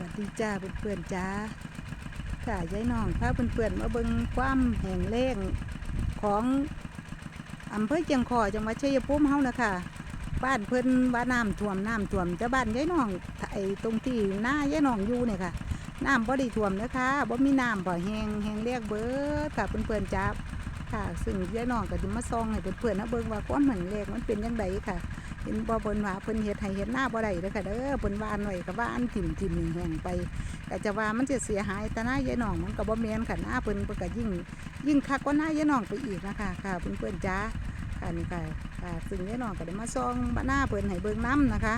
วัสดีจ้าเพื่อนๆจ้าค่ะยายน้องพาเพื่อนๆมาเบิ่งความแห่งแรงของอำเภอเจียงคอจังหวัดชัยภูมิเฮานะคะบ้านเพิ่นว่าน้ำท่วมน้ำท่วมจะบ้านยายน้องไอ้ตรงที่หน้ายายน้องอยู่เนี่ยค่ะน้ำบ่ได้ท่วมนะคะบ่มีน้ำบ่แห้งแห้งเรียกเบิดค่ะเพื่อนๆจ้าค่ะ ซึ่งยายน้องก็จะมาส่องให้เพื่อนๆนะเบิ่งว่าความแห่งแรงมันเป็นยังไงค่ะ เห็นบ่เพิ่นว่าเพิ่นเฮ็ดให้เฮ็ดหน้าบ่ได้เด้อค่ะเด้อเพิ่นวานไว้ก็ว่าอันถิ่มถิ่มแห้งๆไปก็จะว่ามันจะเสียหายแต่หน้ายายน้องมันก็บ่แม่นค่ะหน้าเพิ่นเพิ่นก็ยิ่งยิ่งคักกว่าหน้ายายน้องไปอีกนะคะค่ะเพิ่นๆจ้าค่ะนี่ค่ะค่ะซึ่งยายน้องก็ได้มาส่องหน้าเพิ่นให้เบิ่งน้ำนะคะ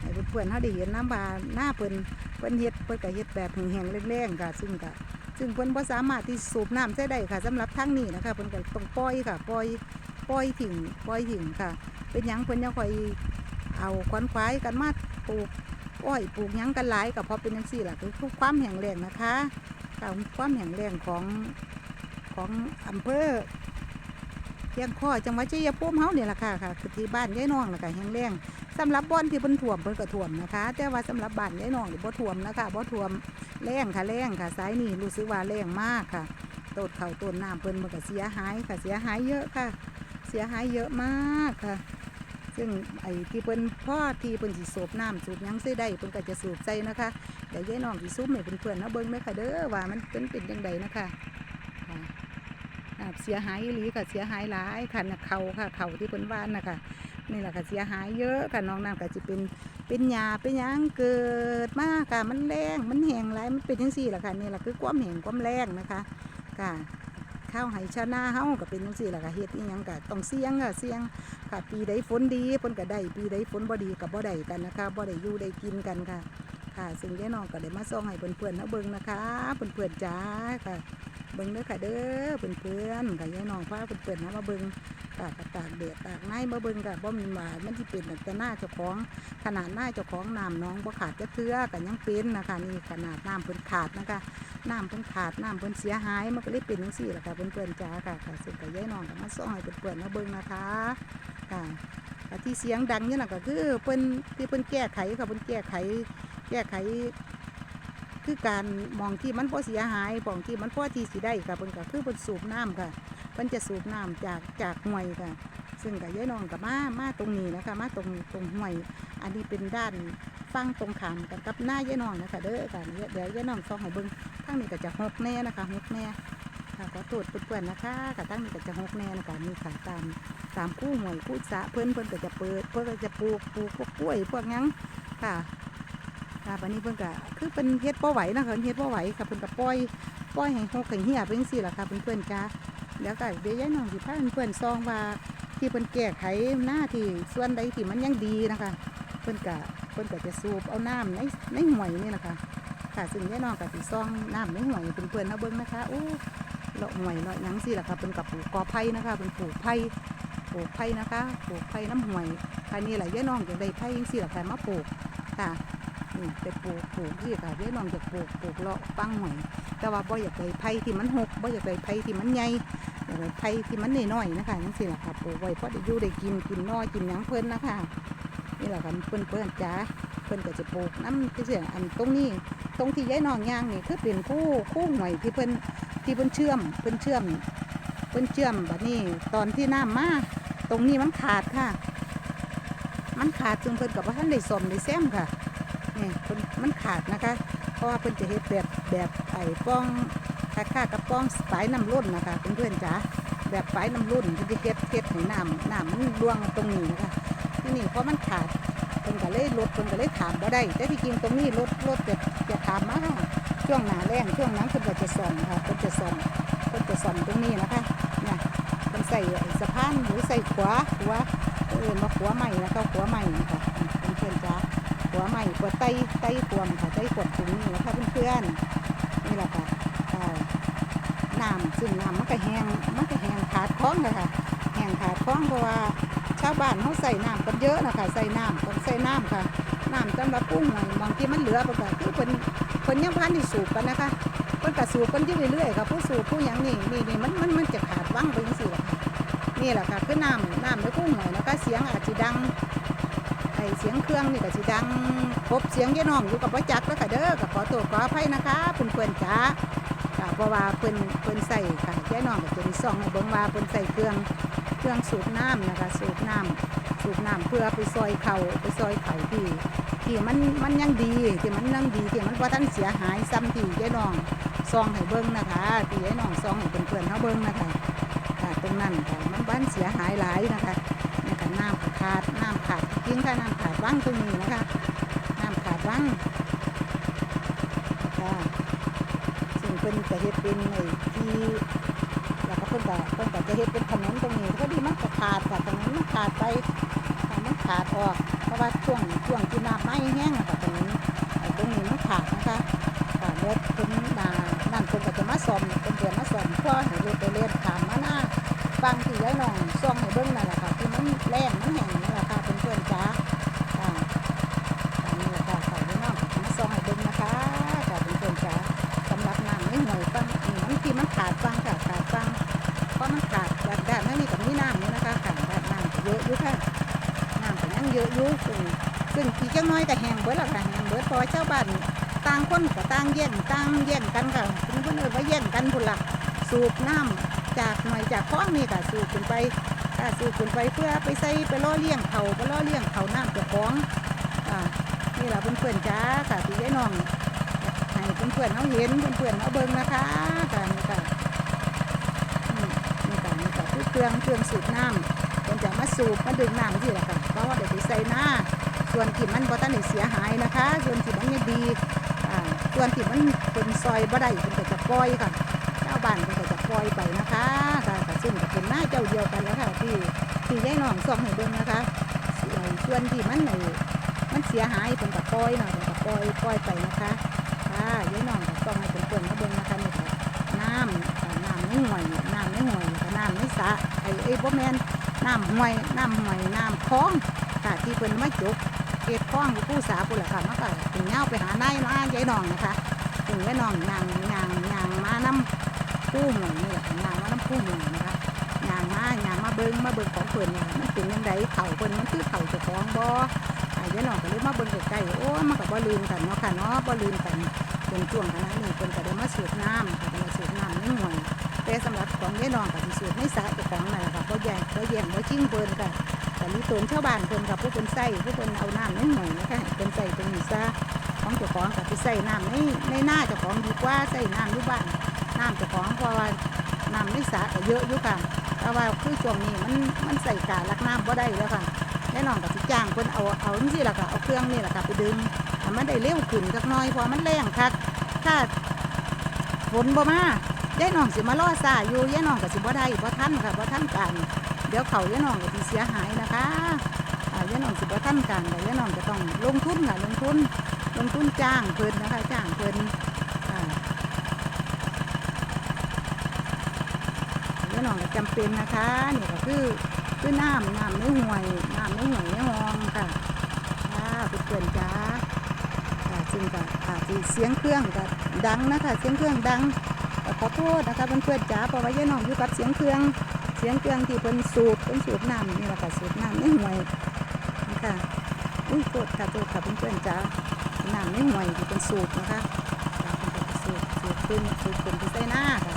ให้เพื่อนๆเฮาได้เห็นน้ำว่าหน้าเพิ่นเพิ่นเฮ็ดเพิ่นก็เฮ็ดแบบแห้งๆแรงๆค่ะซึ่งก็ซึ่งเพิ่นบ่สามารถที่สูบน้ำใช้ได้ค่ะสำหรับทางนี้นะคะเพิ่นก็ต้องปล่อยค่ะปล่อย ปล่อยทิ้งปล่อยทิ้งค่ะ เป็นหยังเพิ่นยังคอยเอาควันควายกันมาปลูกอ้อยปลูกหยังกันหลายกับเพราะเป็นจังซี่ล่ะคือความแข็งแรงนะคะค่ะความแข็งแรงของของอำเภอเชียงข้อจังหวัดชัยภูมิเฮาเนี่ยล่ะค่ะค่ะคือที่บ้านยายน้องล่ะค่ะแข็งแรงสำหรับบ่อนที่เพิ่นท่วมเพิ่นก็ท่วมนะคะ แต่ว่าสำหรับบ้านยายน้องนี่บ่ท่วมนะคะบ่ท่วมแรงค่ะแรงค่ะสายนี่รู้สึกว่าแรงมากค่ะต้นเขาต้นน้ำเพิ่นมันก็เสียหายค่ะเสียหายเยอะค่ะ เสียหายเยอะมากค่ะ ซึ่งไอ้ที่เพิ่นพ่อที่เพิ่นสิสูบน้ำสูบยังใส่ได้เพิ่นก็จะสูบใส่นะคะเดี๋ยายน้องสิซุปให้เพื่อนๆนะเบิ่งเด้อค่ะเด้อว่ามันเป็นเป็นจังไดนะคะค่ะเสียหายอีหลีค่ะเสียหายหลายค่ะนะเขาค่ะเขาที่เพิ่นว่านนะคะนี่แหละค่ะเสียหายเยอะค่ะน้องน้ำก็จะเป็นเป็นหญ้าเป็นหยังเกิดมากค่ะมันแรงมันแห้งหลายมันเป็นจังซี่ล่ะค่ะนี่แหละคือความแห้งความแรงนะคะค่ะ ข้าวไหชาวนาเฮาก็เป็นจังซี่ล่ะก็เฮ็ดอีหยังก็ต้องเสี่ยงค่ะเสี่ยงค่ะ ปีใดฝนดีเพิ่นก็ได้ปีใดฝนบ่ดีก็บ่ได้กันนะคะบ่ได้อยู่ได้กินกันค่ะ ค่ะซึ่งยายน้องก็ได้มาส่องให้เพื่อนๆนะเบิ่งนะคะเพื่อนๆจ้าค่ะเบิ่งเด้อค่ะเด้อเพื่อนๆค่ะยายน้องพาเพื่อนๆนมาเบิ่ง ค่ะก็ตากแดดตากไม้มาเบิ่งค่ะบ่มีหมามันสิเป็นแต่หน้าเจ้าของขนาดหน้าเจ้าของน้ำน้องบ่ขาดจะเทือก็ยังเป็นนะคะนี่ขนาดน้ำเพิ่นขาดนะคะน้ำเพิ่นขาดน้ำเพิ่นเสียหายมันก็เลยเป็นจังซี่แหละค่ะเพื่อนๆจ้าค่ะค่ะซึ่งก็ยายน้องก็มาส่องให้เพื่อนๆนะเบิ่งนะคะค่ะที่เสียงดังนี่นะก็คือเพิ่นที่เพิ่นแก้ไขค่ะเพิ่นแก้ไข แก้ไข คือการมองที่มันพอเสียหายมองที่มันพอที่สิได้ค่ะเพิ่นก็คือเพิ่นสูบน้ำค่ะ เพิ่นจะสูบน้ำจากจากห้วยค่ะ ซึ่งกับยายน้องกับมามาตรงนี้นะคะมาตรงตรงห้วย อันนี้เป็นด้านฟังตรงขามกันกับหน้ายายน้องนะคะเด้อค่ะเดี๋ยวยายน้องสองให้เบิ่งทางนี้ก็จะหกแน่นะคะหกแน่ค่ะขอตรวจเพื่อนๆนะคะกับทางนี้ก็จะหกแน่นะคะนี่ค่ะตามตามคู่หวยคู่สะเพื่อนเพื่อนก็จะเปิดเพื่อนก็จะปลูกปลูกพวกกล้วยพวกหยังค่ะค่ะวันนี้เพื่อนก็คือเป็นเฮ็ดป้อไหวนะคะเฮ็ดป้อไหวค่ะเพื่อนก็ปล่อยปล่อยให้หกให้เหี่ยเป็นสิล่ะค่ะเพื่อนเพื่อนๆจ้า แล้วก็เดี๋ยวยายน้องสิพาเพื่อนซองว่าที่เพื่อนแก้ไขหน้าที่ส่วนใดที่มันยังดีนะคะ เพื่อนก็เพื่อนก็จะสูบเอาน้ำในในห่วยนี่นะคะค่ะซึ่งยายน้องก็สิซองน้ำในห่วยเพื่อนๆเอาเบิ่งนะคะโอ้เลาห่วยเลาะหยังสิล่ะค่ะเพื่นกับปลูกกอไผ่นะคะเพื่นปลูกไผ่ปลูกไผ่นะคะปลูกไผ่น้ำห่วยค่ะนี่แหละยายน้องจะได้ไผ่ยังสี่ละค่ะมาปลูกค่ะนี่ไปปลูกปลูกที่ค่ะยายน้องจะปลูกปลูกเลาะปังห่วยแต่ว่าบ่อยากได้ไผ่ที่มันหกบ่อยากได้ไผ่ที่มันใหญ่ ได้ไผ่ที่มันน้อยๆนะคะยังสี่ละค่ะปลูกไว้เพราะได้อยู่ได้กินกินน้อยกินหยังเพิ่นนะคะนี่แหละค่ะเพิ่นเพิ่นจ้าเพิ่นก็จะปลูกน้ำที่เสียอันตรงนี้ ตรงที่ย้ายนองยางนี่คือเป็นคู่คู่ห่วยที่เพิ่นที่เพิ่นเชื่อมเพิ่นเชื่อมเพิ่นเชื่อมแบบนี้ตอนที่น้ำมาตรงนี้มันขาดค่ะ มันขาดจึงเพิ่นกับว่าท่านได้สมได้แซมค่ะนี่เพิ่นมันขาดนะคะ เพราะว่าเพิ่นจะเฮ็ดแบบแบบไอ้ป้อง ค่าค่ากับป้องฝายน้ำล้นนะคะเพื่อนๆจ๋าแบบฝายน้ำล้นเพิ่นจะเฮ็ดเฮ็ดให้น้ำน้ำมันล่วงตรงนี้นะคะที่นี่เพราะมันขาดเพิ่นก็เลยลดเพิ่นก็เลยถามบ่ได้ แต่ที่จริงตรงนี้ลดลดจะจะถามมาค่ะช่วงหนาแรงช่วงนั้นเพิ่นก็จะซ่อมค่ะเพิ่นจะซ่อมเพิ่นจะซ่อมตรงนี้นะคะเนี่ยเป็นใส่สะพานหรือใส่ขวาหัวเออมาขวาใหม่นะคะขวาใหม่นะคะเพื่อนๆจ้าขวาใหม่ขวาไตไตขวมค่ะไตขวดถุงนี่นะคะเพื่อนๆนี่แหละค่ะำซึ่งน้ำมันก็แห้งมันก็แห้งขาดคล้องเลยค่ะแห้งขาดคล้องเพราะว่าชาวบ้านเขาใส่น้ำกันเยอะนะคะใส่น้ำต้องใส่น้ำค่ะน้ำสำหรับกุ้งหอยบางที่มันเหลือไปก็คือเป็นเป็นยังพันที่สูบกันนะคะเพิ่นก็สูบกันยู่เรื่อยๆค่ะผู้สูบผู้ยังนี่นี่นี่มันมันมันจะขาดว่างไปจังซี่แหละนี่แหละค่ะคือน้ำน้ำในกุ้งหน่อยนะคะเสียงอาจจะดังไอเสียงเครื่องนี่ก็สิดังพบเสียงยายน้องอยู่กับบ่จักแล้วค่ะเด้อก็ขอโทษขออภัยนะคะเพิ่นเพิ่นๆจ้า ค่ะเพราะว่าเพิ่นเพิ่นใส่ค่ะยายน้องก็จะได้ส่องให้เบิ่งว่าเพิ่นใส่เครื่องเครื่องสูบน้ำนะคะสูบน้ำสูบน้ำเพื่อไปซอยเขาไปซอยเข่าที่ที่มันมันยังดีที่มันยังดีที่มันบ่ทันเสียหายซ้ำที่ยายน้องซองให้เบิ่งนะคะที่ยายน้องซองให้เพื่อนๆเฮาเบิ่งนะคะค่ะตรงนั้นค่ะมันบ้านเสียหายหลายนะคะนะคะน้ำขาดน้ำขาดจริงค่ะน้ำขาดว่างตรงนี้นะคะน้ำขาดว่างค่ะ ซึ่งเป็นจะเฮ็ดเป็นในที่แล้วก็เพิ่นก็เพิ่นก็จะเฮ็ดเป็นถนนตรงนี้ก็ดีมันก็ขาดค่ะถนนมันขาดไปมันขาดออก เพราะว่าช่วงช่วงที่น้ำไม่แห้งอะค่ะตรงนี้ไอ้ตรงนี้มันขาดนะคะค่ะรถเพิ่นนานั่นเพิ่นก็จะมาซ่อมเพิ่นเดือนมาซ่อมเพื่อให้รถไปเล่นขามมาหน้าบางที่ยายน้องซ่อมให้เบิ่งนั่นแหละค่ะที่มันแรงมันแห้ง อีกจังน้อยก็แห้งเบิดละค่ะแหงเบิดพอเจ้าบ้านต่างคนก็ต่างแย่งต่างแย่งกันค่ะเพิ่นเอิ้นว่าแย่งกันพุ่นละสูบน้ำจากหน่อยจากคลองนี่ค่ะสูบขึ้นไปค่ะสูบขึ้นไปเพื่อไปใส่ไปล่อเลี้ยงเขาไปล่อเลี้ยงเขาน้ำเจ้าของอ่านี่แหละเพื่อนๆจ้าค่ะที่ยายน้องให้เพื่อนๆเขาเห็นเพื่อนๆเขาเบิ่งนะคะค่ะนี่ค่ะอืมนี่ค่ะนี่ค่ะคือเครื่องเครื่องสูบน้ำเพิ่นจะมาสูบมาดึงน้ำที่แหละค่ะเพราะว่าเดี๋ยวไปใส่หน้า ส่วนที่มันบ่ทันได้เสียหายนะคะ ส่วนที่มันไม่ดีอ่าส่วนที่มันเป็นซอยบ่ได้เพิ่นก็จะปล่อยค่ะเจ้าบ้านเพิ่นก็จะปล่อยไปนะคะค่ะก็ซึ่งก็เป็นหน้าเจ้าเดียวกันแล้วค่ะที่ที่ยายน้องส่องให้เบิ่งนะคะส่วนที่มันไอ้มันเสียหายเพิ่นก็ปล่อยเนาะเพิ่นก็ปล่อยปล่อยไปนะคะค่ะยายน้องก็ส่องให้เพิ่นๆมาเบิ่งนะคะนี่ค่ะน้ำน้ำในห่วยน้ำในห่วยน้ำในสะไอ้ไอ้บ่แม่นน้ำห่วยน้ำห่วยน้ำคลองค่ะที่เพิ่นมาจก เกตคลองอยู่ผู้สาพุ่นล่ะค่ะมันก็ถึงเงาไปหานายมายายนองนะคะถึงยายน้องยางยางยางมานำผู้หมองนี่แหละงานว่าน้ำผู้หมองนะคะงานมางานมาเบิ้งมาเบิ้งของเพิ่นนี่ยมันเป็นยังไงเข่าเพิ่นมันคือเข่าเจ้าของบ่ไอ้เดี๋ยนองก็เลยมาเบิ้งใกล้ๆโอ้มันก็บ่ลืมกันเนาะค่ะเนาะบ่ลืมกันเป็นช่วงขณะนี้เพิ่นก็ได้มาสูบน้ำค่ะได้มาสูบน้ำในห่วยแต่สำหรับของยายนองก็สิสูบในสระเจ้าของนั่นแหละค่ะบ่แย่งบ่แย่งบ่ชิงเพิ่นค่ะ แต่มีตนชาวบ้านเพิ่นกับผู้เพิ่นใส่ผู้เพิ่นเอาน้ำในห่วยนะคะเพิ่นใส่ตรงนี้ซะของเจ้าของก็ไปใส่น้ำในในหน้าเจ้าของดีกว่าใส่น้ำอยู่บ้านน้ำเจ้าของเพราะว่าน้ำในสระก็เยอะอยู่ค่ะแต่ว่าคือช่วงนี้มันมันใส่กาลักน้ำบ่ได้แล้วค่ะแน่นอนกับสิจ้างคนเอาเอาจังซี่ล่ะค่ะเอาเครื่องนี่แหละค่ะไปดึงให้มันได้เร็วขึ้นจักหน้อยเพอมันแรงคักถ้าฝนบ่มายายน้องสิมาล่อซาอยู่ยายน้องก็สิบ่ได้บ่ทันค่ะบ่ทันการเดี๋ยวเขายายน้องก็สิเสียหายนะคะอ่ายายน้องสิบ่ทันการแต่ยายน้องจะต้องลงทุนค่ะลงทุนลงทุนจ้างเพิ่นนะคะจ้างเพิ่นอ่าเดี๋ยน้องก็จำเป็นนะคะนี่ก็คือคือน้ำน้ำในห่วยน้ำในห่วยในห้องค่ะค่ะเพื่อนจ้าค่ะซึ่งก็อาจจะเสียงเครื่องก็ดังนะคะ เสียงเครื่องดังขอโทษนะคะเพื่อนๆจ้าเพราะว่าย่าน้องอยู่กับเสียงเครื่อง สียงเครื่องที่เพิ่นสูบเพิ่นสูบน้ำนี่แหละค่ะสูบน้ำในห่วยนะคะอุ้ยโทษค่ะโทษค่ะเพื่อนๆจ้าน้ำในห่วยที่เป็นสูบนะคะสูบสูบขึ้นสูบขึ้นที่ใส่หน้าค่ะ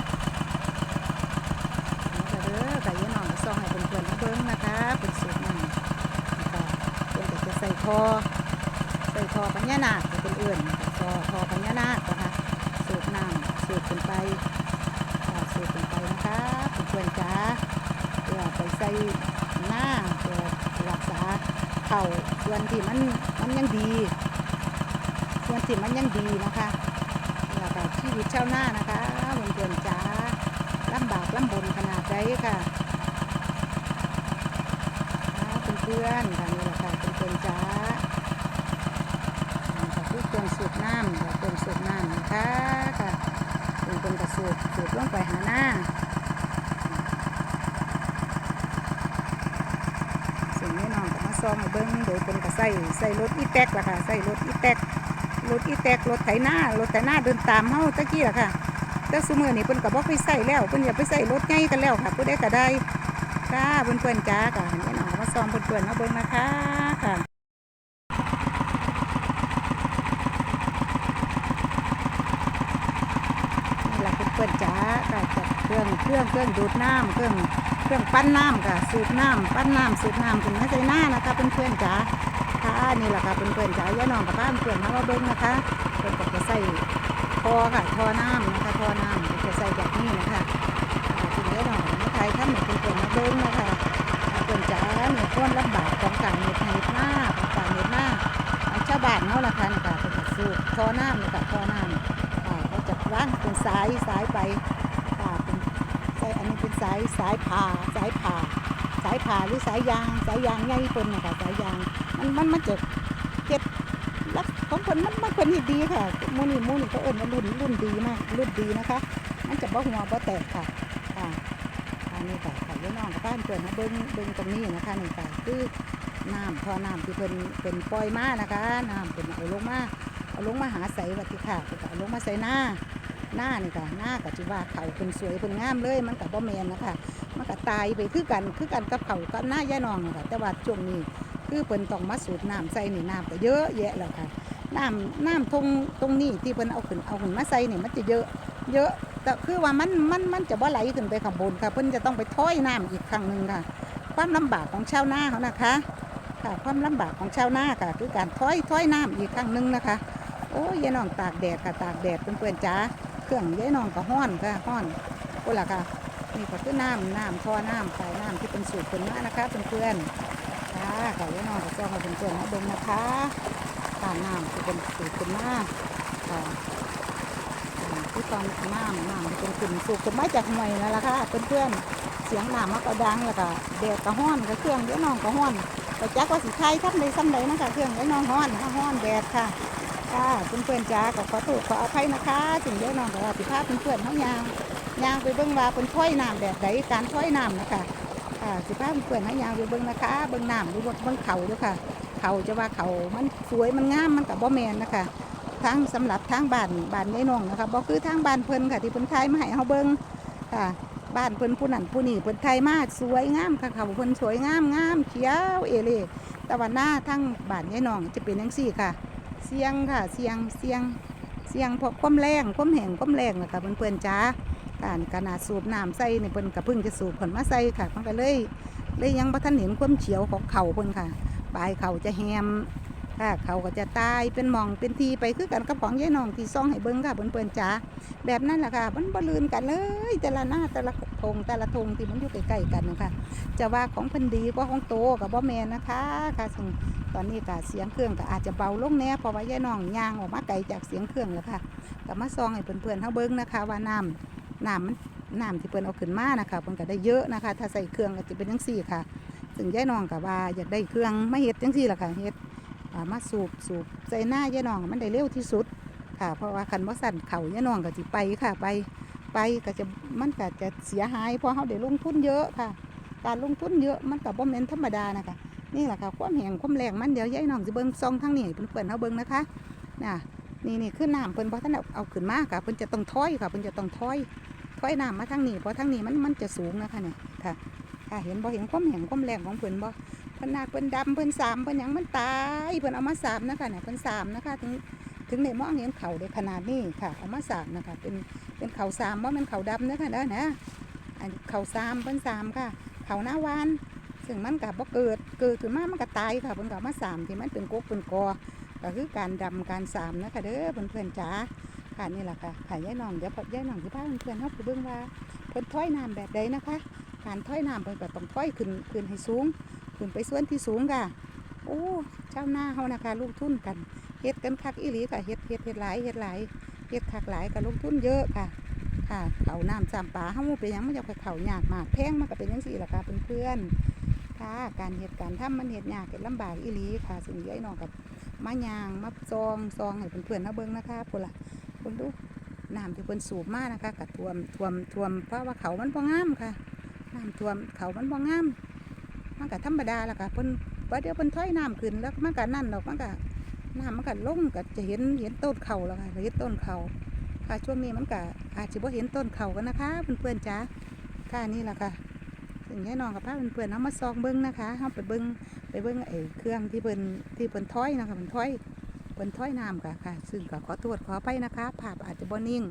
นี่ก็เด้อไก่ยายน้องซองให้เพื่อนๆเบิ่งนะคะเป็นสูตรนั่นะคะเพิ่อนจะใส่ทอใส่ทอปัญญาหนาคก็เป็นเอื่นทอทอปัญญาหนาคนะคะสูตรน้ำสูตรขึ้นไปสูตรขึ้นไปนะคะเพื่อนๆจ้า อไปใส่หน้าเพื่อรักษาเข่าส่วนที่มันมันยังดี ส่วนที่มันยังดีนะคะแล้วก็ชีวิตชาวนานะคะเพื่อนๆจ้าลำบากลำบนขนาดใดค่ะค่ะเพื่อนๆค่ะนี่แหละค่ะเป็นเพื่อนๆจ้าค่ะคือเครื่องสูบน้ำค่ะเครื่องสูบน้ำนะคะค่ะเป็นคนกระสูบสูบลงไปหาหน้า ซองเบิ้งโดยคนก็ใส่ใส่รถอีแตกล่ะค่ะใส่รถอีแตกรถอีแตกรถไถหน้ารถไถหน้าเดินตามเฮาตะกี้ล่ะค่ะแต่สมือนี่เพิ่นก็บ่ไปใส่แล้วเพิ่นอย่าไปใส่รถใหญ่กันแล้วค่ะผู้ใดก็ได้ค่ะเพื่อนจ้าค่ะเห็น้องมาซองเพื่อนๆมาเบิ้งนะคะค่ะนี่ล่ะเพื่อนจ้าค่ะจัดเครื่องเครื่องเครื่องดูดน้ำเครื่อง เครื่องปั้นน้ำค่ะสูบน้ำปั้นน้ำสูบน้ำขึ้นมาใส่หน้านะคะเพื่อนๆจ๋าค่ะนี่แหละค่ะเพื่อนๆจ๋าย่าน้องกับป้าเพื่อนๆมาเราเบิ้งนะคะเพื่อนก็จะใส่ทอค่ะทอน้ำนะคะทอน้ำจะใส่แบบนี้นะคะถึงย่าน้องมาไทยท่านเนี่ยเพื่อนๆมาเบิ้งนะคะเพื่อนจ๋าเนี่ยคนลำบากของการเห็ดเห็ดหน้าของการเห็ดหน้าชาวบ้านเขาละค่ะนี่ค่ะเป็นสูบทอน้ำนี่ค่ะทอน้ำเขาจะว่างเป็นสายสายไปอ่าเป็นสายอันนี้ เป็นสายสายผ่าสายผ่าสายผ่าหรือสายยาง สายยางใหญ่คนนี่ค่ะสายยางมันมันมันจะเก็บลักของคนมันมันคนที่ดีค่ะมูนี่มูนี่เขาเอิ้นว่ารุ่นรุ่นดีมากรุ่นดีนะคะ มันจะบ่หัวบ่แตกค่ะค่ะอันนี้ค่ะค่ะพี่น้องกับบ้านเพื่อนนะเบิ้งเบิ้งตรงนี้นะคะนี่ค่ะคือน้ำท่อน้ำที่เพิ่นเป็นปล่อยมานะคะน้ำเป็นเอาลงมาเอาลงมาหาใส่วัติค่ะเอาลงมาใส่หน้า หน้านี่ค่ะหน้าก็จิว่าเขาเพิ่นสวยเพิ่นงามเลย มันกับบ่แมนนะคะมันก็ตายไปคือกันคือกันกับเขากับหน้าย่านองนะคะแต่ว่าช่วงนี้คือเพิ่นต้องมาสูบน้ำใส่นี่น้ำก็เยอะแยะแล้วค่ะน้ำน้ำตรงตรงนี้ที่เพิ่นเอาขึ้นเอาขึ้นมาใส่นี่มันจะเยอะ เยอะแต่คือว่ามันมันมันจะบ่ไหลขึ้นไปข้างบนค่ะเพิ่นจะต้องไปถ้อยน้ำอีกครั้งหนึ่งค่ะ ความลำบากของชาวนาเขานะคะค่ะความลำบากของชาวนาค่ะ คือการถ้อยถ้อยน้ำอีกครั้งหนึ่งนะคะ โอ้ยยายน้องตากแดดค่ะตากแดดเพื่อนๆจ้า เครื่องยายน้องก็ห้อนค่ะห้อนโอ้ล่ะค่ะนี่ก็คือน้ำน้ำท่อน้ำสายน้ำที่เป็นสูตรเป็นมานะคะเพื่อนๆค่ะค่ะยายน้องก็จ้องให้เพื่อนๆมาเบิ่งนะคะตามน้ำที่เป็นสูตรเป็นมาค่ะที่ตอนน้ำน้ำเป็นกลิ่นสูบขึ้นมาจากหน่วยนั่นแหละค่ะเพื่อนๆเสียงน้ำมันก็ดังแล้วก็แดดก็ห้อนก็เครื่องเยน้องก็ห้อนแต่จักว่าสิไทยทับใดซ้ำใดนะคะเครื่องเดี๋ยน้องห้อนนะคะห้อนแดดค่ะ ค่ะเพื่อนๆจ้าก็ขอโทษขออภัยนะคะสิ่งเดี๋ยวน้องก็ว่าสิพาเพื่อนๆเขายางยางไปเบิ่งว่าเป็นถ้อยน้ำแบบใดการถ้อยน้ำนะคะค่ะสิพาเพื่อนๆเขายางไปเบิ่งนะคะ เบิ่งน้ำดูเบิ่งเขาด้วยค่ะ เขาจะว่าเขามันสวยมันงามมันกับบ่แมนนะคะทั้งสำหรับทางบ้านบ้านยายน้องนะคะบ่คือทางบ้านเพิ่นค่ะที่เพิ่นไทยมาให้เฮาเบิ่งค่ะบ้านเพิ่นผู้นั้นผู้นี้เพิ่นไทยมาสวยงามค่ะเขาเพิ่นสวยงามงามเขียวเอเล่แต่ว่าหน้าทางบ้านยายน้องจะเป็นจังซี่ค่ะ เสียงค่ะ เสียงเสียงเสียงเพราะความแรงความแห้งความแรงนะคะเพิ่นๆจ้าการขนาดสูบน้ำใส่นี่เพิ่นก็เพิ่งจะสูบเพิ่นมาใส่ค่ะมันก็เลยเลยยังบ่ทันเห็นความเขียวของเขาเพิ่นค่ะปลายเขาจะแฮมค่ะเขาก็จะตายเป็นมองเป็นทีไปคือกันกับของยายน้องที่ซ่องให้เบิ้งค่ะเพื่อนๆจ๋าแบบนั้นแหละค่ะมันบลืนกันเลยแต่ละหน้าแต่ละ ธงแต่ละธงที่มันอยู่ใกล้ๆกันนะคะจะว่าของพันดีกว่าของโตกับบ่แมนนะคะค่ะซึ่งตอนนี้ก็เสียงเครื่องก็อาจจะเบาลงแน่เพราะว่ายายน้องย่างออกมาไกลจากเสียงเครื่องแล้วค่ะก็มาซองให้เพื่อนๆเขาเบิ้งนะคะว่าน้ำน้ำมันน้ำที่เพื่อนเอาขึ้นมานะคะเพิ่นก็ได้เยอะนะคะ ถ้าใส่เครื่องก็จะเป็นจังซี่ค่ะซึ่งยายน้องก็ว่าอยากได้เครื่องไม่เฮ็ดจังซี่ละค่ะเฮ็ดมาสูบสูบใส่หน้ายายน้องมันได้เร็วที่สุดค่ะ เพราะว่าคันว่าสั่นเข่ายายน้องก็จะไปค่ะไป ไปก็จะมันก็จะเสียหายเพราะเขาได้ลงทุนเยอะค่ะ การลงทุนเยอะมันกับบ่แม่นธรรมดานะคะนี่แหละค่ะความแห้งความแรงมันเดี๋ยวยายน้องจะเบิ้งซองทางนี้ให้เพื่อนๆเขาเบิ้งนะคะน่ะนี่นี่คือน้ำเพิ่นเพราะท่านเอาขึ้นมาค่ะเพิ่นจะต้องถ้อยค่ะเพิ่นจะต้องถ้อยถ้อยน้ำมาทางนี้เพราะทางนี้มันมันจะสูงนะคะเนี่ยค่ะค่ะเห็นบ่เห็นความแห้งความแรงของเพิ่นบ่เพิ่นนาเพิ่นดำเพิ่นสามเพิ่นหยังมันตายเพิ่นเอามาสามนะคะเนี่ยเพิ่นสามนะคะถึงถึงในมองเห็นเขาได้ขนาดนี้ค่ะเอามาสามนะคะเป็น เป็นเขาสามว่ามันเขาดำนะค่ะเด้อนะอันเขาสามเพิ่นสามค่ะ เขาหน้าวานซึ่งมันกับบ่เกิดเกิดขึ้นมามันก็ตายค่ะเพิ่นก็เอามาสามที่มันเป็นกกเป็นกอก็คือการดำการสามนะคะเด้อเพื่อนๆจ๋าค่ะนี่แหละค่ะค่ะยายน้องเดี๋ยวยายน้องสิพานเพื่อนเฮาไปเบิ่งว่าเพิ่นถ้อยน้ำแบบใดนะคะ การถ้อยน้ำเพิ่นก็ต้องถ้อยขึ้นขึ้นให้สูง ขึ้นไปส่วนที่สูงค่ะ โอ้ชาวนาเฮานะคะลูกทุ่นกันเฮ็ดกันคักอีหลีค่ะเฮ็ดเฮ็ดเฮ็ดหลายเฮ็ดหลาย เฮ็ดคักหลายก็ลงทุนเยอะค่ะ ค่ะเขาน้ำจำปลาเฮาเป็นยังไมันจะไปเขายากมากแพงมันก็เป็นจังซี่ล่ะค่ะเพื่อนๆค่ะการเฮ็ดการทำมันเฮ็ดยากเฮ็ดลำบากอีหลีค่ะสิ่งใหญ่น้องกับมายางมาซองซองให้เพื่อนๆเฮาเบิ่งนะคะพุ่นละเพิ่นดูน้ำที่เพิ่นสูบมากนะคะก็ท่วมท่วมท่วมเพราะว่าเขามันบ่งามค่ะน้ำท่วมเขามันบ่งามมันก็ธรรมดาละค่ะเพิ่นว่าเดี๋ยวเพิ่นถ้อยน้ำขึ้นแล้วมันก็นั่นดอกมันก็ น้ำมันก็ลงก็จะเห็นเห็นต้นเขาแล้วค่ะเห็นต้นเขาค่ะช่วงนี้มันก็อาจจะบ่เห็นต้นเขากันนะคะเพื่อนๆจ้าค่ะนี่แหละค่ะสิ่งให้น้องกับพาเพื่อนๆเอามาซองเบิ้งนะคะเอาไปเบิ้งไปเบิ้งไอ้เครื่องที่เพิ่นที่เพิ่นถ้อยนะคะเพิ่นถ้อยเพิ่นถ้อยน้ำค่ะค่ะ ซึ่งก็ขอโทษขอไปนะคะภาพอาจจะบ่นิ่ง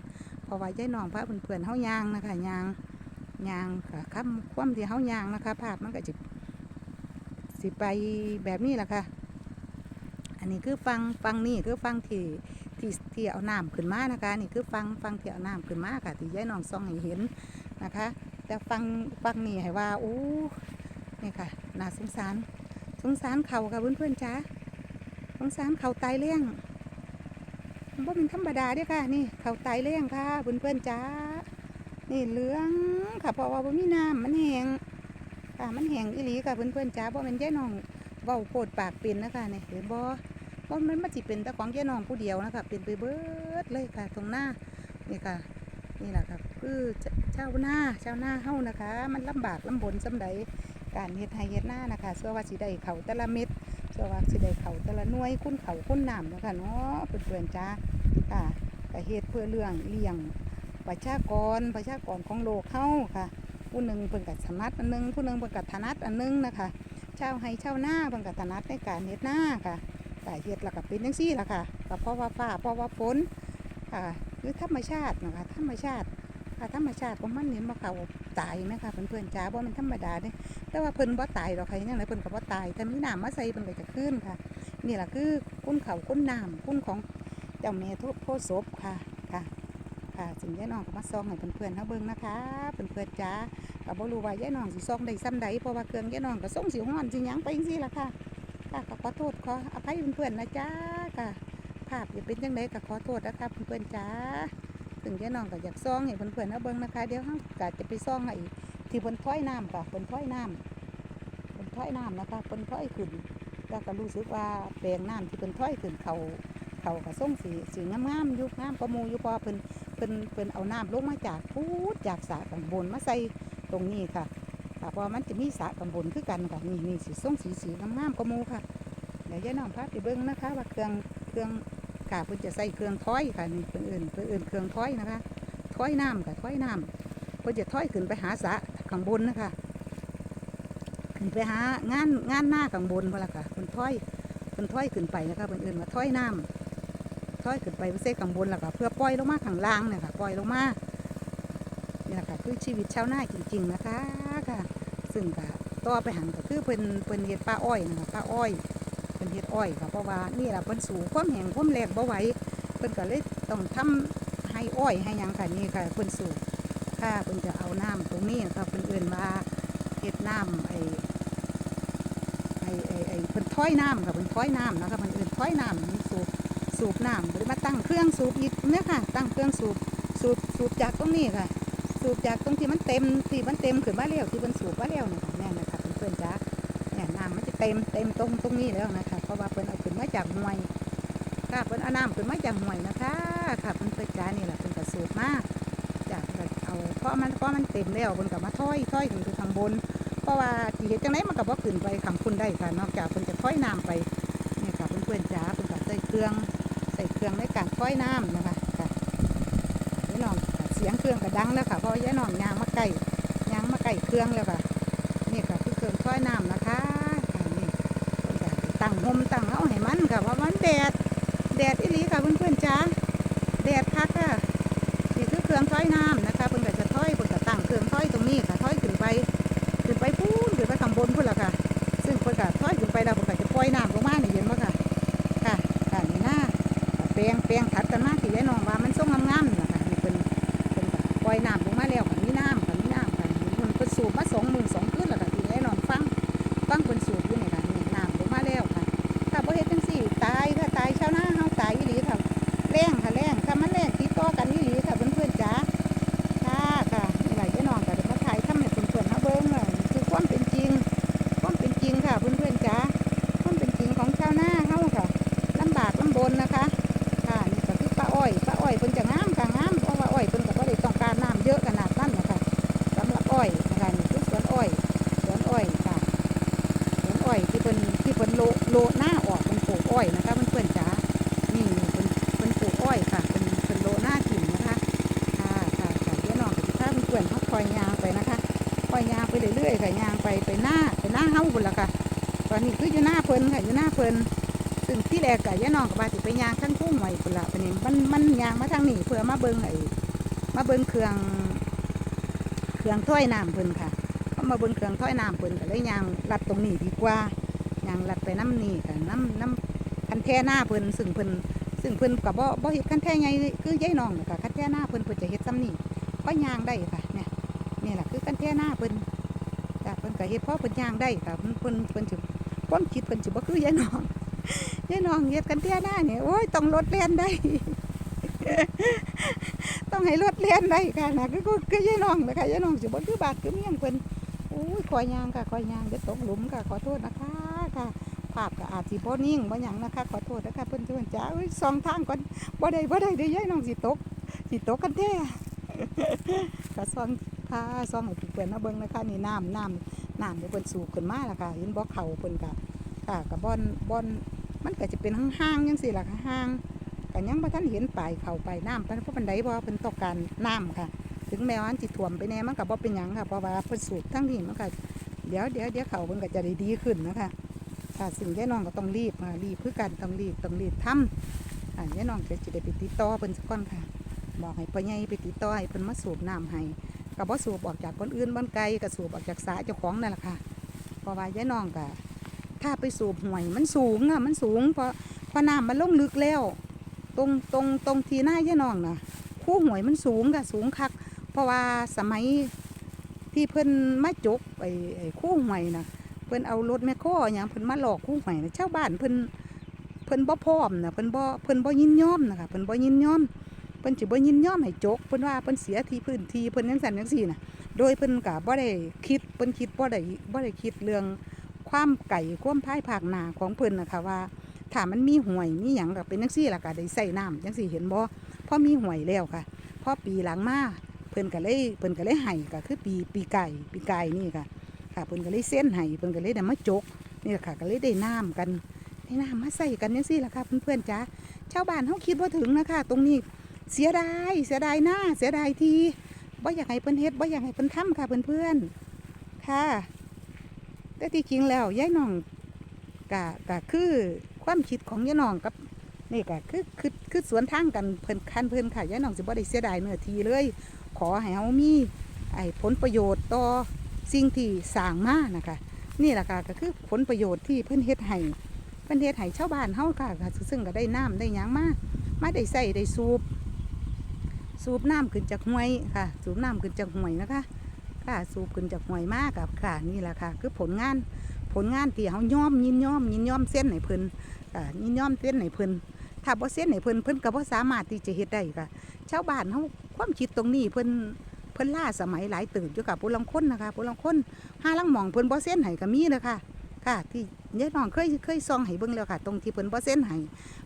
เพราะว่ายายน้องพาเพื่อนๆเฮายางนะคะยางยางค่ะคำความที่เฮายางนะคะ ภาพมันก็จะสิไปแบบนี้แหละค่ะ นนี้คือฟังฟังนี่คือฟังที่ที่ที่เอาน้ำขึ้นมานะคะนี่คือฟังฟังที่เอาน้ำขึ้นมาค่ะที่ยายน้องส่องให้เห็นนะคะ แต่ฟังฟังนี่ให้ว่าโอ้นี่ค่ะน่าสงสารสงสารเขาค่ะเพื่อนๆจ้าสงสารเขาตายเลี้ยงบ่เป็นธรรมดาเด้อค่ะ นี่เขาตายเลี้ยงค่ะเพื่อนๆจ้านี่เหลืองค่ะเพราะว่าบ่มีน้ำมันแห้งค่ะมันแห้งอีหลีค่ะเพื่อนๆจ้าเพราะมันแย่น้องเว้าโพดปากเป็นนะคะนี่เห็นบ่ เพราะมันมันสิเป็นแต่ของแย่น้องผู้เดียวนะคะเป็นไปเบิดเลยค่ะตรงหน้านี่ค่ะนี่แหละครับคือเจ้าหน้าเจ้าหน้าเฮานะคะ มันลำบากลำบนสำใดการเฮ็ดไห้เฮ็ดหน้านะคะเชื่อว่าสิได้เขาแต่ละเม็ดเชื่อว่าสิได้เขาแต่ละหน่วยคุ้นเขาคุ้นน้ำนะคะเนาะเพื่อนๆจ้าค่ะก็เฮ็ดเพื่อเรื่องเลี้ยงประชากรประชากรของโลกเฮาค่ะ ผู้หนึ่งเพิ่นก็ถนัดอันหนึงผู้หนึ่งเพิ่นก็ถนัดอันหนึงนะคะชาวไห้ชาวนาเพิ่นก็ถนัดในการเฮ็ดหน้าค่ะ ก็เฮ็ดแล้วก็เป็นจังซี่ล่ะค่ะก็เพราะว่าฟ้าเพราะว่าฝนค่ะคือธรรมชาตินะคะธรรมชาติค่ะธรรมชาติของมันเนี่ยมาเขาตายไหมคะเพื่อนๆจ้าบ่มันธรรมดาเด้แต่ว่าเพิ่นบ่ตายดอกใครยังไงเพิ่นก็บ่ตายแต่มีน้ำมาใส่เพิ่นก็จะขึ้นค่ะ นี่แหละคือคุณเขาคุณน้ำคุณของเจ้าแม่ทุกโพศพค่ะค่ะ ค่ะสิ่งยายน้องก็มาซองให้เพื่อนๆเฮาเบิ่งนะคะเพื่อนๆจ้าก็บ่รู้ว่ายายน้องสิซองได้ซ้ำใดเพราะว่าเครื่องยายน้องก็ส่งสิฮ้อนสิหยังไปจังซี่ล่ะค่ะ ค่ะก็ขอโทษขออภัยเพื่อนๆนะจ้าค่ะภาพอย่าเป็นจังไดก็ขอโทษนะคะเพื่อนๆจ้าถึงยายน้องก็อยากซ่องให้เพื่อนๆเอาเบิ่งนะคะ เดี๋ยวเฮางก็จะไปซ่องให้ที่เพิ่นถ้อยน้ำค่ะเพิ่นถ้อยน้ำเพิ่นถ้อยน้ำนะคะเพิ่นถ้อยขึ้นแล้วก็รู้สึกว่าแปลงน้ำที่เพิ่นถ้อยขึ้นเขาเขาก็ส่งสีสีงามๆยู่งามกว่าหมู่อยู่เพอเพิ่นเพิ่นเพิ่นเอาน้ำลงมาจากพูดจากสระข้างบนมาใส่ตรงนี้ค่ะ ค่ะพราะว่ามันจะมีสระข้างบนคือกันค่ะนี่นี่สีส่งสีสีงามกมูค่ะเดี๋ยวยายน้องพาไปเบิ่งนะคะ ว่าเครื่องเครื่องกาเพิ่นจะใส่เครื่องถ้อยค่ะนี่เพิ่นอื่นเพิ่นอื่นเครื่องถ้อยนะคะถ้อยน้ำค่ะถ้อยน้ำเพิ่นจะถ้อยขึ้นไปหาสระข้างบนนะคะขึ้นไปหางานงานหน้าข้างบนพุ่นละค่ะเพิ่นถ้อยเพิ่นถ้อยขึ้นไปนะคะเพิ่นอื่นมาถ้อยน้ำถ้อยขึ้นไปไปเส้ข้างบนแล้วก็เพื่อปล่อยลงมาข้างล่างเนี่ยค่ะปล่อยลงมานี่แหละค่ะคือชีวิตชาวนาจริง ๆ นะคะค่ะ ซึ่งก็ต่อไปหันก็คือเพิ่นเพิ่นเฮ็ดปลาอ้อยนะคะปลาอ้อยเป็นเฮ็ดอ้อยค่ะเพราะว่านี่แหละเพิ่นสูงความแห้งความแรงบ่ไหวเพิ่นก็เลยต้องทำให้อ้อยให้หยังค่ะนี่ค่ะเพิ่นสูงค่ะเพิ่นจะเอาน้ำตรงนี้ค่ะเพิ่นเอื่นว่าเฮ็ดน้ำไอ้ไอ้ไอ้ไอ้เพิ่นถ้อยน้ำค่ะเพิ่นถ้อยน้ำนะคะเพิ่นเอื่นถ้อยน้ำสูบสูบน้ำหรือมาตั้งเครื่องสูบอีกเนี่ยค่ะ ตั้งเครื่องสูบสูบสูบจากตรงนี้ค่ะ สูบจากตรงที่มันเต็มที่มันเต็มขึ้นมาแล้วที่เพิ่นสูบมาแล้วเนี่ยค่ะแน่นะคะเพื่อนๆจ้าเนี่ยน้ำมันจะเต็มเต็มตรงตรงนี้แล้วนะคะเพราะว่าเพิ่นเอาขึ้นมาจากห้วยค่ะเพิ่นเอาน้ำขึ้นมาจากห้วยนะคะค่ะเพิ่อนเปิดจ้านี่แหละเพิ่นก็สูบมากจากก็เอาเพราะมันเพราะมันเต็มแล้วเพิ่นก็มาถ้อยถ้อยขึ้นไปข้างบน เพราะว่าทีเฮ็ดจังไดมันก็บ่ขึ้นไปข้างคุณได้ค่ะนอกจากเพิ่นจะถ้อยน้ำไปนี่ค่ะเพื่อนๆจ้าเพิ่อนก็ใส่เครื่องใส่เครื่องในการถ้อยน้ำนะคะค่ะยายน้องค่ะ เสียงเครื่องก็ดังแล้วค่ะเพราะย่ายน้องยางมาไก่ยางมาไก่เครื่องแล้วค่ะนี่ค่ะคือเครื่องถ้อยน้ำนะคะค่ะนี่ตั้งห่มตั้งเอาให้มันค่ะเพราะมันแดดแดดอีหลีค่ะเพื่อนๆจ้าแดดพักค่ะนี่คือเครื่องถ้อยน้ำ เพิ่นซึ่งที่แรกกับย่าน้องกับว่าสิไปยางทั้งคู่ใหม่บุญละปานนี้มันมันยางมาทางนี้เพื่อมาเบิ่งไอ้มาเบิ่งเครื่องเครื่องถ้อยน้ำเพิ่นค่ะก็มาเบิ่งเครื่องถ้อยน้ำเพิ่นก็เลยยางลัดตรงนี้ดีกว่ายางลัดไปน้ำนี่ค่ะน้ำน้ำคันแท่หน้าเพิ่นซึ่งเพิ่นซึ่งเพิ่นก็บ่บ่เฮ็ดคันแท่ใหญ่คือยายน้องน่ะค่ะคันแท่หน้าเพิ่นเพิ่นจะเฮ็ดซ้ำนี่ก็ยางได้ค่ะเนี่ยนี่แหละคือคันแท่หน้าเพิ่นจ้ะเพิ่นก็เฮ็ดเพราะเพิ่นยางได้ค่ะเพิ่นเพิ่นเพิ่นสิ ความคิดเพิ่นสิบ่คือยายน้องยายน้องเฮ็ดกันแท่หน้าเนี่ยโอ้ยต้องรถเล่นได้ ต้องให้รถเล่นได้ค่ะนะคือคือยายน้องนะคะยายน้องสิบ่คือบาดคือเมี่ยงเพิ่นโอ้ยคอยยางค่ะคอยยางเดี๋ยวตกหลุมค่ะขอโทษนะคะค่ะภาพก็อาจสิบ่นิ่งบ่หยังนะคะขอโทษนะคะเพิ่นเพิ่นจ้าเอ้ยสองทางก่อนบ่ได้บ่ได้เดี๋ยวยายน้องสิตกสิตกกันแท้ก็ซ่อง พาซ่องให้เพิ่นๆมาเบิ่งนะคะนี่น้ำน้ำน้ำเดี๋ยวเพิ่นสูบขึ้นมาล่ะค่ะเห็นบ่เข่าเพิ่นก็ค่ะก็บ่อนบ่อนมันก็จะเป็นห้างๆจังซี่ล่ะค่ะห้างก็ยังบ่ทันเห็นปลายเข้าไปน้ำเพราะเพราะปันไดบ่เพิ่นต้องการน้ำค่ะ ถึงแม้ว่ามันสิท่วมไปแน่มันก็บ่เป็นหยังค่ะเพราะว่าเพิ่นสูบทั้งนี้มันก็เดี๋ยวเดี๋ยวเดี๋ยวเขาเพิ่นก็จะได้ดีขึ้นนะคะค่ะสิ่งแยายน้องก็ต้องรีบค่ะรีบคือกันต้องรีบต้องรีบทำอ่ายายน้องจะสิได้ไปติดต่อเพิ่นสักก่อนค่ะ บอกให้พ่อใหญ่ไปติดต่อให้เพิ่นมาสูบน้ำให้ ก็บ่สูบออกจากคนอื่นบ้านไกลก็สูบออกจากสาเจ้าของนั่นแหละค่ะเพราะว่ายายน้องก็ถ้าไปสูบห่วยมันสูงอะมันสูงเพราะเพราะน้ำมันลงลึกแล้ว ตรงตรงตรงทีหน้ายายน้องนะคู่หวยมันสูงค่ะสูงคัก เพราะว่าสมัยที่เพิ่นมาจกไอ้ไอ้คู่หวยนะเพิ่นเอารถแมคโครอย่างเพิ่นมาหลอกคู่หวยนะชาวบ้านเพิ่นเพิ่นบ่พร้อมนะเพิ่นบ่เพิ่นบ่ยินยอมนะคะเพิ่นบ่ยินยอม พิ่นสิบ่ยินยอมให้จกเพิ่นว่าเพิ่นเสียที่พื้นที่เพิ่นจังซั่นจังซี่น่ะ โดยเพิ่นก็บ่ได้คิดเพิ่นคิดบ่ได้บ่ได้คิดเรื่องความไก่ความพายภาคหน้าของเพิ่นนะคะว่าถ้ามันมีห่วยมีหยังก็เป็นจังซี่ล่ะก็ได้ใส่น้ำจังซี่เห็นบ่พอมีห่วยแล้วค่ะพอปีหลังมาเพิ่นก็เลยเพิ่นก็เลยให้ก็คือปีปีไก่ปีไก่นี่ค่ะค่ะเพิ่นก็เลยเส้นให้เพิ่นก็เลยได้มาจกนี่แหละค่ะก็เลยได้น้ำกันได้น้ำมาใส่กันจังซี่ล่ะค่ะเพื่อนๆจ้าชาวบ้านเฮาคิดว่าถึงนะคะตรงนี้ เสียดายเสียดายหน้าเสียดายทีบ่อยากให้เพิ่นเฮ็ดบ่อยากให้เพิ่นทำค่ะเพื่อนๆค่ะ แต่ที่จริงแล้วยายน้องก็ก็คือความคิดของยายน้องกับนี่ก็คือคือคือสวนทางกันเพิ่นคันเพิ่นค่ะยายน้องสิบ่ได้เสียดายเนื้อทีเลย ขอให้เฮามีไอ้ผลประโยชน์ต่อสิ่งที่สร้างมานะคะ นี่แหละค่ะก็คือผลประโยชน์ที่เพิ่นเฮ็ดให้เพิ่นเฮ็ดให้ชาวบ้านเฮาค่ะก็ซึ่งก็ได้น้ำได้หยังมามาได้ใส่ได้สูบ สูบน้ำขึ้นจากห้วยค่ะ สูบน้ำขึ้นจากห้วยนะคะค่ะสูบขึ้นจากห้วยมากกับค่ะนี่แหละค่ะ คือผลงานผลงานที่เขาย่อมยินย่อมยินย่อมเส้นให้เพิ่นค่ะยินย่อมเส้นให้เพิ่นถ้าบ่เส้นให้เพิ่นเพิ่นก็บ่สามารถที่จะเฮ็ดได้ค่ะ ชาวบ้านเฮาความคิดตรงนี้เพิ่นเพิ่นล่าสมัยหลายตื่นอยู่กับผู้ลังคนนะคะผู้ลังคนห้าลังหมองเพิ่นบ่เส้นให้ก็มีเลยค่ะค่ะที่ ยายน้องเคยเคยซองให้เบิ่งแล้วค่ะ ตรงที่เพิ่นบ่เส้นให้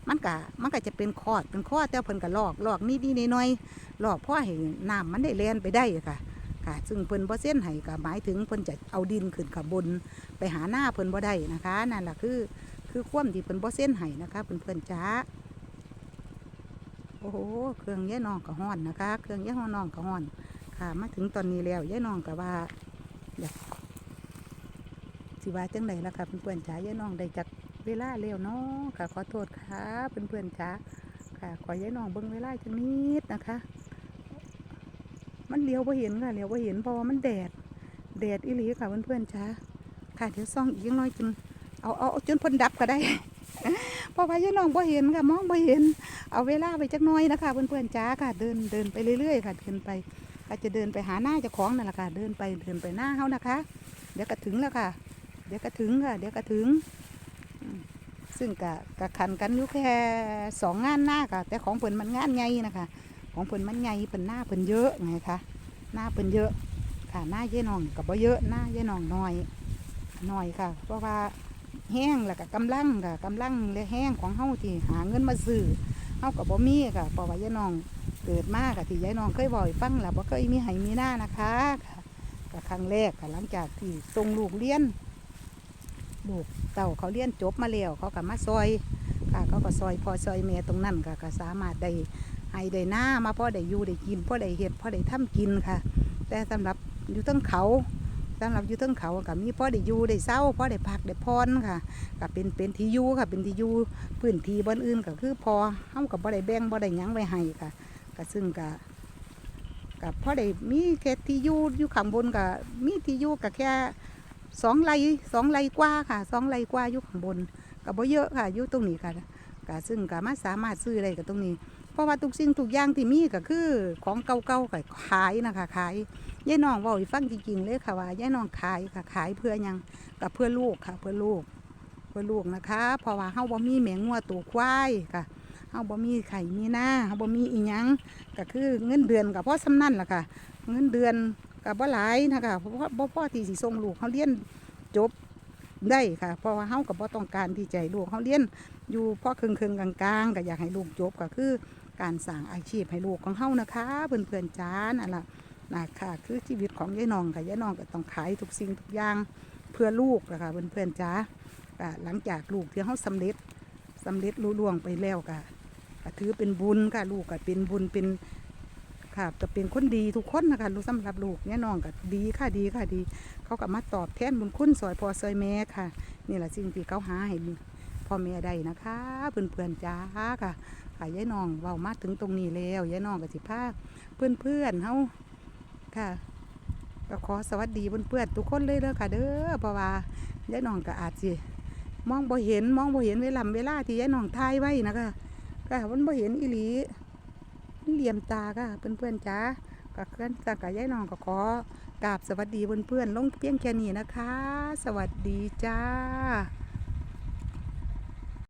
มันก็มันก็จะเป็นคอดเป็นข้อแต่เพิ่นก็ลอกลอกนิดๆหน่อยๆลอกเพ่อให้น้ำมันได้แล่นไปได้ค่ะค่ะ ซึ่งเพิ่นบ่เส้นให้ก็หมายถึงเพิ่นจะเอาดินขึ้นขางบนไปหาหน้าเพิ่นบ่ได้นะคะนั่นแหละคือคือความที่เพิ่นบ่เส้นให้นะคะเพิ่นเพิ่นจ้าโอ้โหเครื่องยายน้องก็ฮ้อนนะคะ เครื่องยายน้องก็ฮ้อนค่ะ มาถึงตอนนี้แล้วยายน้องก็ว่าอยาก สิว่าจังไดล่ะค่ะเพื่อนๆจ๋ายายน้องได้จักเวลาเร็วเนาะค่ะ ขอโทษค่ะเพื่อนๆจ๋าค่ะ ขอยายน้องเบิ่งเวลาจังนิดนะคะ มันเลี้ยวบ่เห็นค่ะเลี้ยวบ่เห็นเพราะว่ามันแดดแดดอีหลีค่ะเพื่อนๆจ้าค่ะเดี๋ยวซ่องอีกน้อยจนเอาเอาจนพ้นดับก็ได้เพราะว่ายายน้องบ่เห็นค่ะมองบ่เห็น เอาเวลาไปจักน้อยนะคะเพื่อนๆจ้าค่ะ เดินเดินไปเรื่อยๆค่ะเดินไปก็จะเดินไปหาหน้าเจ้าของนั่นแหละค่ะ เดินไปเดินไปหน้าเขานะคะ เดี๋ยวก็ถึงแล้วค่ะ ดี๋ยวก็ถึงค่ะ เดี๋ยวก็ถึง ซึ่งกะกะขันกันอยู่แค่สองงานหน้าค่ะ แต่ของเพิ่นมันงานใหญ่นะคะ ของเพิ่นมันใหญ่เพิ่นหน้าเพิ่นเยอะไงคะหน้าเพิ่นเยอะค่ะหน้าเย่นองกับบ่เยอะหน้าเย่นองน้อยน้อยค่ะ เพราะว่าแห้งแล้วก็กำลังค่ะกำลังและแห้งของเฮาที่หาเงินมาซื้อเฮากับบ่มีค่ะเพราะว่าเย่น้องเกิดมากับที่ยายน้องเคยบ่อกให้ฟังแล้วบ่เคยมีให้มีหน้านะคะค่ะครั้งแรกค่ะหลังจากที่ส่งลูกเรียน ลูกเต่าเขาเรียนจบมาแล้วเขาก็มาซอยค่ะเขาก็ซอยพอซอยแม่ตรงนั้นค่ะก็สามารถได้ให้ได้หน้ามาพ่อได้อยู่ได้กินพ่อได้เห็ดพ่อได้ทำกินค่ะ แต่สำหรับอยู่ทั้งเขาสำหรับอยู่ทั้งเขากับมีพ่อได้อยู่ได้เศร้าพ่อได้พักได้พรค่ะกับเป็นเป็นที่อยู่ค่ะเป็นที่อยู่พื้นที่บนอื่นก็คือพอเฮากับบ่ได้แบ่งบ่ได้ยังไว้ให้ค่ะก็ซึ่งก็กับพ่อได้มีแค่ที่อยู่อยู่ข้างบนกับมีที่อยู่กับแค่ สองไร่สองไร่กว่าค่ะสองไร่กว่าอยู่ข้างบนกับบ่เยอะค่ะอยู่ตรงนี้ค่ะก็ซึ่งก็มาสามารถซื้ออะได้กับตรงนี้ เพราะว่าทุกสิ่งทุกอย่างที่มีก็คือของเก่าๆก็ขายนะคะขายยายน้องเว่าฟังจริงๆเลยค่ะว่ายายน้องขายค่ะขายเพื่อยังกับเพื่อลูกค่ะ เพื่อลูก เพื่อลูกนะคะ เพราะว่าเฮาบ่มีแมงงัวตัวควายค่ะเฮาบ่มีไข่มีหน้าเฮาบ่มีอีหยังก็คือเงินเดือนก็พอสำนั่นล่ะค่ะ เงินเดือน ก็บ่หลายนะคะเพราะว่าบ่พอที่สิส่งลูกเขาเรียนจบได้ค่ะ เพราะว่าเฮาก็บ่ต้องการที่จะให้ลูกเขาเรียนอยู่พ่อครึ่งๆกลางๆก็อยากให้ลูกจบก็คือการสร้างอาชีพให้ลูกของเฮานะคะเพื่อนๆจ้านั่นล่ะนะค่ะคือชีวิตของยายน้องค่ะยายน้องก็ต้องขายทุกสิ่งทุกอย่างเพื่อลูกนะคะเพื่อนๆจ้าหลังจากลูกที่เขาสำเร็จสำเร็จรุ่ล่วงไปแล้วก็ถือเป็นบุญค่ะลูกก็เป็นบุญเป็น ค่ะจะเป็นคนดีทุกคนนะคะลูกสำหรับลูกเนี่ยน้องก็ดีค่ะดีค่ะดี เขาก็มาตอบแทนบุญคุณซอยพอซอยแม่ค่ะ นี่แหละสิ่งที่เขาหาให้พ่อแม่ได้นะคะเพื่อนๆจ้าค่ะค่ะยายน้องเว้ามาถึงตรงนี้แล้วยายน้องก็สิพาเพื่อนๆเขาค่ะก็ขอสวัสดีเพื่อนๆทุกคนเลยเด้อค่ะ เด้อเพราะว่ายายน้องก็อาจสิมองบ่เห็นมองบ่เห็นเวลาเวลาที่ยายน้องทายไว้นะคะก็มันบ่เห็นอีหลี เหลี่ยมตาค่ะเพื่อนๆจ้าก็เพื่อนจากกับยายน้องก็ขอกราบสวัสดีเพื่อนๆลงเพียงแค่นี้นะคะ สวัสดีจ้า